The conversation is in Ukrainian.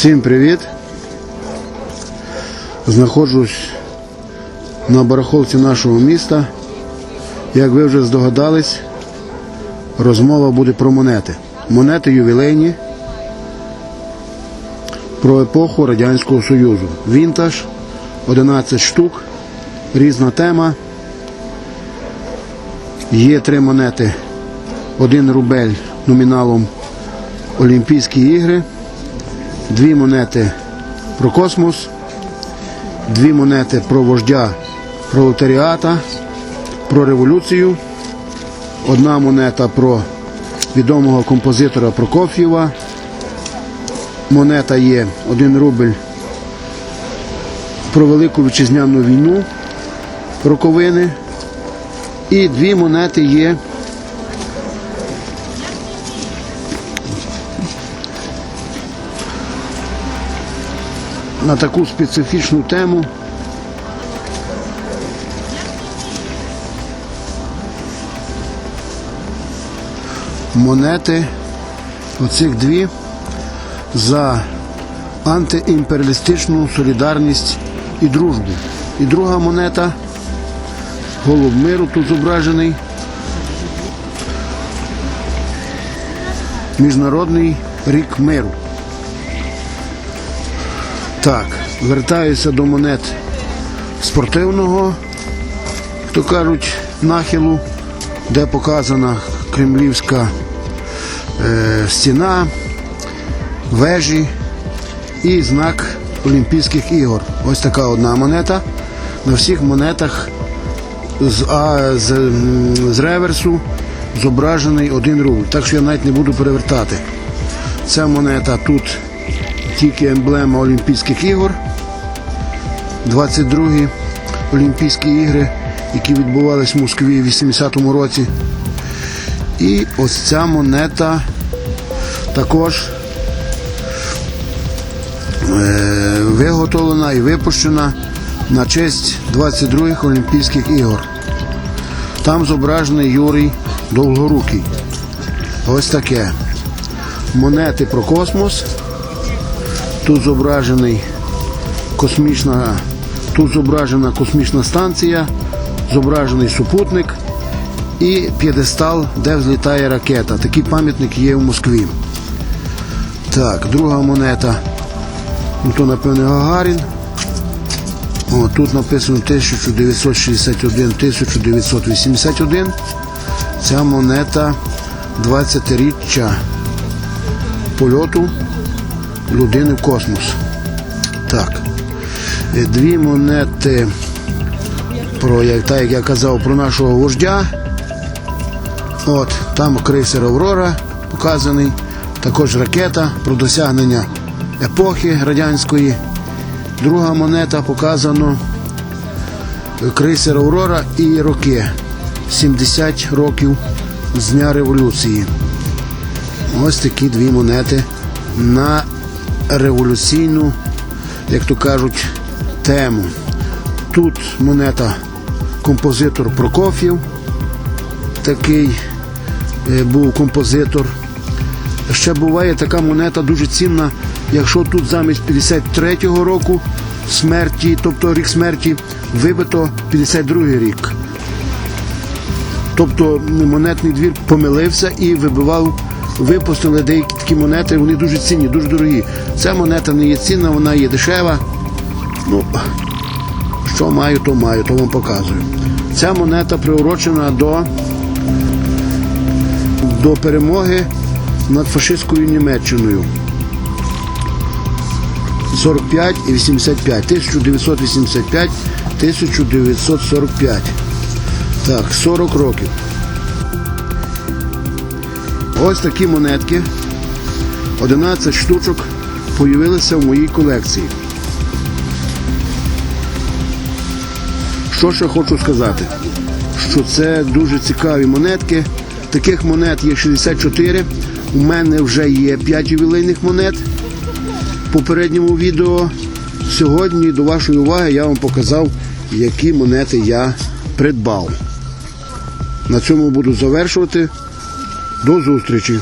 Всім привіт! Знаходжусь на барахолці нашого міста. Як ви вже здогадались, розмова буде про монети. Монети ювілейні про епоху Радянського Союзу. Вінтаж, 11 штук, різна тема. Є три монети. Один рубель номіналом Олімпійські ігри дві монети про космос, дві монети про вождя пролетаріата, про революцію, одна монета про відомого композитора Прокоф'єва. Монета є один рубль про Велику Вітчизняну війну, роковини. І дві монети є на таку специфічну тему. Монети, оцих дві за антиімперіалістичну солідарність і дружбу. І друга монета, голуб миру тут зображений. Міжнародний рік миру. Так, вертаюся до монет спортивного, то кажуть, нахилу, де показана кремлівська е, стіна, вежі і знак Олімпійських ігор. Ось така одна монета. На всіх монетах з, а, з, з реверсу зображений один рубль. Так що я навіть не буду перевертати. Ця монета тут тільки емблема Олімпійських ігор. 22 Олімпійські ігри, які відбувалися в Москві в 80-му році. І ось ця монета також е, виготовлена і випущена на честь 22-х Олімпійських ігор. Там зображений Юрій Довгорукий. Ось таке. Монети про космос. Тут зображений космічна, тут зображена космічна станція, зображений супутник і п'єдестал, де взлітає ракета. Такий пам'ятник є в Москві. Так, друга монета. Ну, то, напевне, Гагарін. О, тут написано 1961-1981. Ця монета 20-річчя польоту людини в космос. Так. Е, Дві монети про, як, так як я казав, про нашого вождя. От, там крейсер Аврора показаний, також ракета про досягнення епохи радянської. Друга монета показано крейсер Аврора і роки. 70 років з дня революції. Ось такі дві монети на революційну, як то кажуть, тему. Тут монета композитор Прокоф'єв, такий е, був композитор. Ще буває така монета дуже цінна, якщо тут замість 53-го року смерті, тобто рік смерті, вибито 52-й рік. Тобто монетний двір помилився і вибивав, випустили деякі такі монети, вони дуже цінні, дуже дорогі. Ця монета не є цінна, вона є дешева. Ну, що маю, то маю, то вам показую. Ця монета приурочена до, до перемоги над фашистською Німеччиною. 45 і 85. 1985, 1945. Так, 40 років. Ось такі монетки. 11 штучок появилися в моїй колекції. Що ще хочу сказати? Що це дуже цікаві монетки. Таких монет є 64. У мене вже є 5 ювілейних монет. В попередньому відео. Сьогодні до вашої уваги я вам показав, які монети я придбав. На цьому буду завершувати. До зустрічі!